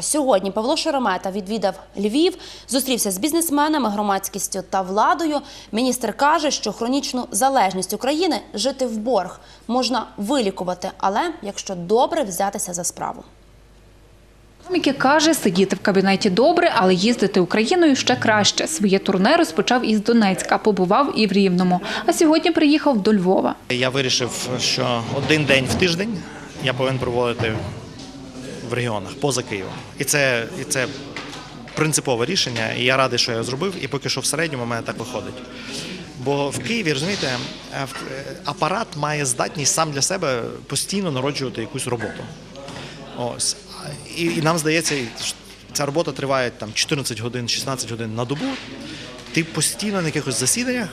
Сьогодні Павло Шеремета відвідав Львів, зустрівся з бізнесменами, громадськістю та владою. Міністр каже, що хронічну залежність України жити в борг можна вилікувати, але якщо добре взятися за справу. Мікі каже, сидіти в кабінеті добре, але їздити Україною ще краще. Своє турне розпочав із Донецька, побував і в Рівному. А сьогодні приїхав до Львова. Я вирішив, що один день в тиждень я повинен проводити в регіонах поза Києвом. І це, і це принципове рішення, і я радий, що я його зробив, і поки що в середньому у мене так виходить. Бо в Києві, розумієте, е, в- е, апарат має здатність сам для себе постійно народжувати якусь роботу. Ось. І, і нам здається, ця робота триває там 14 годин, 16 годин на добу. Ти постійно на якихось засіданнях.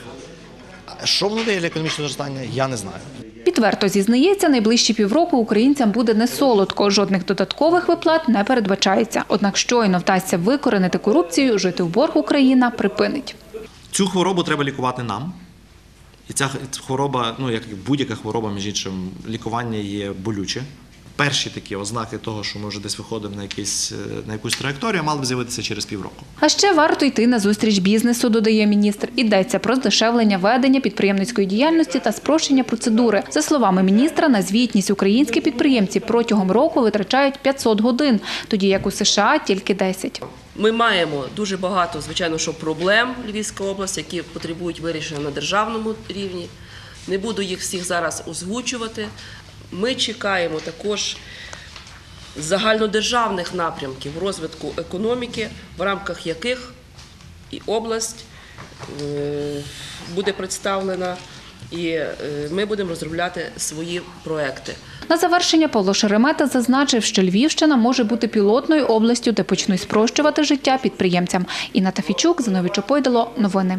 Що воно дає для економічного зростання, я не знаю. Відверто зізнається, найближчі півроку українцям буде не солодко. Жодних додаткових виплат не передбачається. Однак щойно вдасться викоренити корупцію, жити в борг Україна припинить. Цю хворобу треба лікувати нам. І ця хвороба, ну як будь-яка хвороба, між іншим, лікування є болюче. Перші такі ознаки того, що ми вже десь виходимо на, якийсь, е, на якусь траєкторію, мали б з'явитися через півроку. А ще варто йти на зустріч бізнесу, додає міністр. Йдеться про здешевлення ведення підприємницької діяльності та спрощення процедури. За словами міністра, на звітність українські підприємці протягом року витрачають 500 годин, тоді як у США тільки 10. Ми маємо дуже багато, звичайно, що проблем Львівська область, які потребують вирішення на державному рівні. Не буду їх всіх зараз озвучувати. Ми чекаємо також загальнодержавних напрямків розвитку економіки, в рамках яких і область е, буде представлена, і е, ми будемо розробляти свої проекти. На завершення Павло Шеремета зазначив, що Львівщина може бути пілотною областю, де почнуть спрощувати життя підприємцям. Інна Тафічук, Зиновій Чопойдало. Новини.